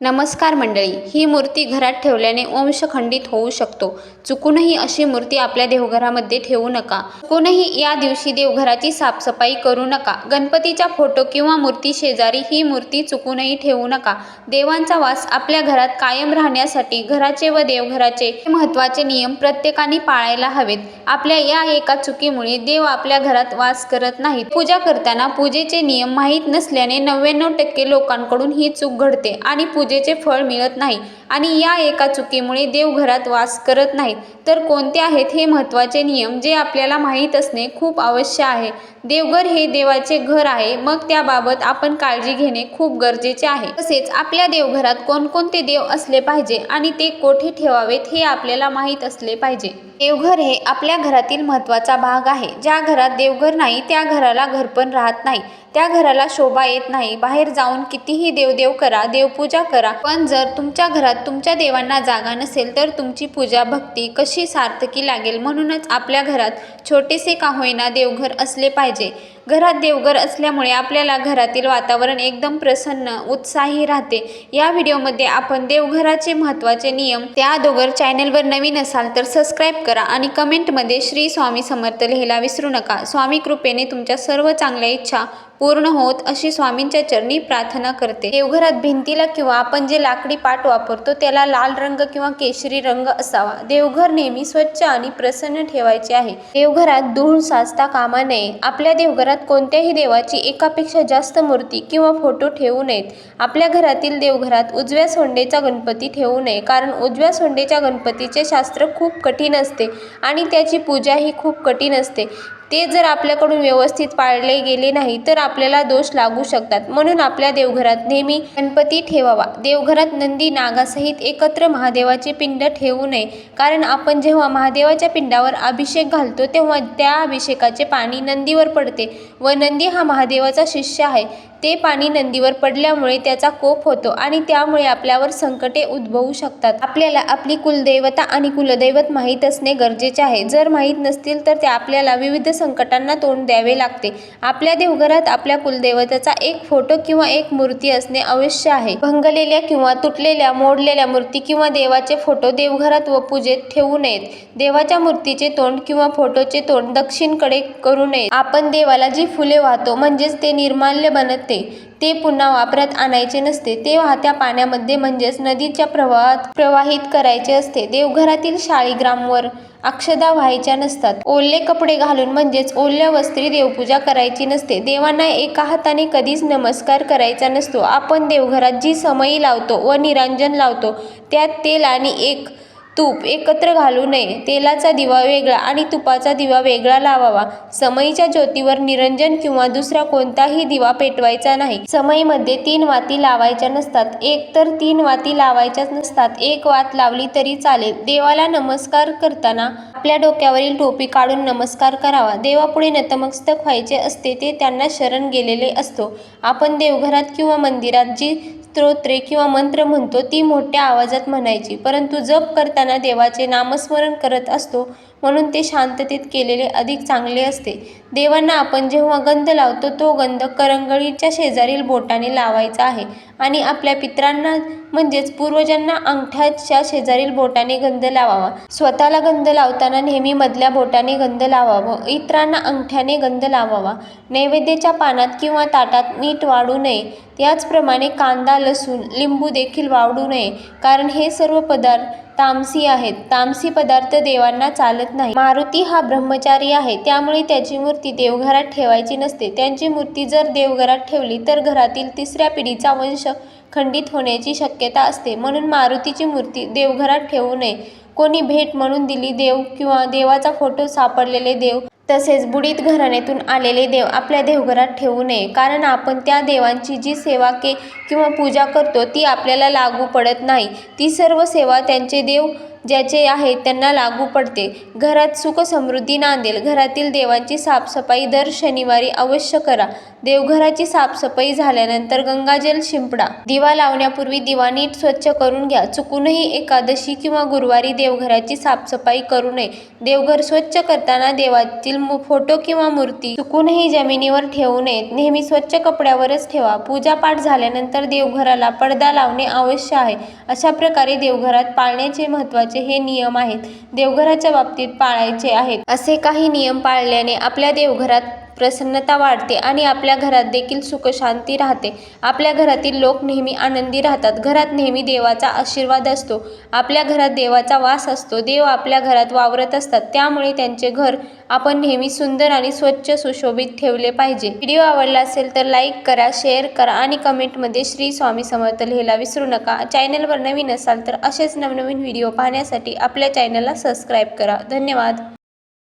नमस्कार मंडळी ही मूर्ती घरात ठेवल्याने वंश खंडित होऊ शकतो. चुकूनही अशी मूर्ती आपल्या देवघरामध्ये ठेवू नका. चुकूनही या दिवशी देवघराची साफसफाई करू नका. गणपतीचा फोटो किंवा मूर्ती शेजारी ही मूर्ती चुकूनही ठेवू नका. देवांचा वास आपल्या घरात कायम राहण्यासाठी घराचे व देवघराचे महत्त्वाचे नियम प्रत्येकाने पाळायला हवेत. आपल्या या एका चुकीमुळे देव आपल्या घरात वास करत नाहीत. पूजा करताना पूजेचे नियम माहीत नसल्याने नव्याण्णव टक्के लोकांकडून ही चूक घडते आणि पूजेचे फळ मिळत नाही आणि या एका चुकीमुळे देव घरात वास करत नाहीत तर कोणते आहेत हे महत्त्वाचे नियम जे आपल्याला माहीत असणे खूप आवश्यक आहे? देवघर हे देवाचे घर आहे. मग त्याबाबत आपण काळजी घेणे खूप गरजेचे आहे. तसेच आपल्या देवघरात कोणकोणते देव असले पाहिजे आणि ते कोठे ठेवावेत हे आपल्याला माहीत असले पाहिजे. देवघर हे आपल्या घरातील महत्त्वाचा भाग आहे. ज्या घरात देवघर नाही त्या घराला घरपण राहत नाही. त्या घराला शोभा येत नाही. बाहेर जाऊन कितीही देवदेव करा देवपूजा करा. पण जर तुमच्या घरात तुमच्या देवांना जागा नसेल तर तुमची पूजा भक्ती कशी सार्थकी लागेल? म्हणूनच आपल्या घरात छोटेसे का होईना देवघर असले पाहिजे. घरात देवघर असल्यामुळे आपल्याला घरातील वातावरण एकदम प्रसन्न उत्साही राहते. या व्हिडिओमध्ये आपण देवघराचे महत्त्वाचे नियम त्या अगोदर चॅनलवर नवीन असाल तर सबस्क्राईब करा आणि कमेंटमध्ये श्री स्वामी समर्थ लिहायला विसरू नका. स्वामी कृपेने तुमच्या सर्व चांगल्या इच्छा पूर्ण होत अशी स्वामींच्या चरणी प्रार्थना करते. देवघरात भिंतीला किंवा आपण जे लाकडी पाट वापरतो त्याला लाल रंग किंवा केशरी रंग असावा. देवघर नेहमी स्वच्छ आणि प्रसन्न ठेवायचे आहे. देवघरात धूळ साचता कामा नये. आपल्या देवघरात कोणत्याही देवाची एकापेक्षा जास्त मूर्ती किंवा फोटो ठेवू नयेत. आपल्या घरातील देवघरात उजव्या सोंडेचा गणपती ठेवू नये कारण उजव्या सोंडेच्या गणपतीचे शास्त्र खूप कठीण असते आणि त्याची पूजाही खूप कठीण असते. ते जर आपल्याकडून व्यवस्थित पाळले गेले नाही तर आपल्याला दोष लागू शकतात. म्हणून आपल्या देवघरात नेहमी गणपती ठेवावा. देवघरात नंदी नागासहित एकत्र महादेवाचे पिंड ठेवू नये. कारण आपण जेव्हा महादेवाच्या पिंडावर अभिषेक घालतो तेव्हा त्या अभिषेकाचे पाणी नंदीवर पडते व नंदी हा महादेवाचा शिष्य आहे. ते पाणी नंदीवर पडल्यामुळे त्याचा कोप होतो आणि त्यामुळे आपल्यावर संकटे उद्भवू शकतात. आपल्याला आपली कुलदैवता आणि कुलदैवत माहीत असणे गरजेचे आहे. जर माहीत नसतील तर ते आपल्याला विविध संकटांना तोंड द्यावे लागते. आपल्या देवघरात आपल्या कुलदेवतेचा एक फोटो किंवा एक मूर्ती असणे अवश्य आहे. भंगलेल्या किंवा तुटलेल्या मोडलेल्या मूर्ती किंवा देवाचे फोटो देवघरात व पूजेत ठेवू नयेत. देवाच्या मूर्तीचे तोंड किंवा फोटोचे तोंड दक्षिणकडे करू नये आपण देवाला जी फुले वाहतो म्हणजेच ते निर्माल्य बनते. ते पुन्हा वापरात आणायचे नसते ते वाहत्या पाण्यामध्ये म्हणजेच नदीच्या प्रवाहात प्रवाहित करायचे असते. देवघरातील शाळीग्रामवर अक्षदा व्हायच्या नसतात. ओले कपडे घालून म्हणजेच ओल्या वस्त्री देवपूजा करायची नसते. देवांना एका हाताने कधीच नमस्कार करायचा नसतो. आपण देवघरात जी समयी लावतो व निरांजन लावतो त्यात तेल आणि एक तूप एकत्र घालू नये. तेलाचा दिवा वेगळा आणि तुपाचा दिवा वेगळा लावावा. समईच्या ज्योतीवर निरंजन किंवा दुसरा कोणताही दिवा पेटवायचा नाही. समईमध्ये तीन वाती लावायच्या नसतात. एक तर तीन वाती लावायच्याच नसतात. एक वात लावली तरी चालेल. देवाला नमस्कार करताना आपल्या डोक्यावरील टोपी काढून नमस्कार करावा. देवापुढे नतमस्तक व्हायचे असते ते त्यांना शरण गेलेले असतो. आपण देवघरात किंवा मंदिरात जी स्तोत्रे किंवा मंत्र म्हणतो ती मोठ्या आवाजात म्हणायची. परंतु जप करताना देवाचे नामस्मरण करत असतो म्हणून ते शांततेत केलेले अधिक चांगले असते. देवांना आपण जेव्हा गंध लावतो तो गंध करंगळीच्या शेजारील बोटाने लावायचा आहे आणि आपल्या पित्रांना म्हणजेच पूर्वजांना अंगठ्याच्या शेजारील बोटाने गंध लावावा. स्वतःला गंध लावताना नेहमी मधल्या बोटाने गंध लावावं इतरांना अंगठ्याने गंध लावावा. नैवेद्याच्या पानात किंवा ताटात मीठ वाढू नये. याचप्रमाणे कांदा लसूण लिंबू देखील वाढू नये. कारण हे सर्व पदार्थ तामसी आहेत. तामसी पदार्थ देवांना चालत नाही. मारुती हा ब्रह्मचारी आहे. त्यामुळे त्याची मूर्ती देवघरात ठेवायची नसते. त्यांची मूर्ती जर देवघरात ठेवली तर घरातील तिसऱ्या पिढीचा वंश खंडित होण्याची शक्यता असते. म्हणून मारुतीची मूर्ती देवघरात ठेवू नये. कोणी भेट म्हणून दिली देव किंवा देवाचा फोटो सापडलेले देव तसेच बुडीत घराण्यातून आलेले देव आपल्या देवघरात ठेवू नये. कारण आपण त्या देवांची जी सेवा के किंवा पूजा करतो ती आपल्याला लागू पडत नाही. ती सर्व सेवा त्यांचे देव ज्याचे आहे त्यांना लागू पडते. घरात सुख समृद्धी नांदेल. घरातील देवांची साफसफाई दर शनिवारी अवश्य करा. देवघराची साफसफाई झाल्यानंतर गंगाजल शिंपडा. दिवा लावण्यापूर्वी दिवा नीट स्वच्छ करून घ्या. चुकूनही एकादशी किंवा गुरुवारी देवघराची साफसफाई करू नये. देवघर स्वच्छ करताना देवातील मु- फोटो किंवा मूर्ती चुकूनही जमिनीवर ठेवू नयेत नेहमी स्वच्छ कपड्यावरच ठेवा. पूजापाठ झाल्यानंतर देवघराला पडदा लावणे आवश्यक आहे. अशा प्रकारे देवघरात पाळण्याचे महत्त्वाचे हे नियम आहेत. देवघराच्या बाबतीत पाळायचे आहेत. असे काही नियम पाळल्याने आपल्या देवघरात प्रसन्नता वाढते आणि आपल्या घरात देखील सुखशांती राहते. आपल्या घरातील लोक नेहमी आनंदी राहतात. घरात नेहमी देवाचा आशीर्वाद असतो. आपल्या घरात देवाचा वास असतो. देव आपल्या घरात वावरत असतात. त्यामुळे त्यांचे घर आपण नेहमी सुंदर आणि स्वच्छ सुशोभित ठेवले पाहिजे. व्हिडिओ आवडला असेल तर लाईक करा शेअर करा आणि कमेंटमध्ये श्री स्वामी समर्थ लिहायला विसरू नका. चॅनलवर नवीन असाल तर असेच नवनवीन व्हिडिओ पाहण्यासाठी आपल्या चॅनलला सबस्क्राईब करा. धन्यवाद.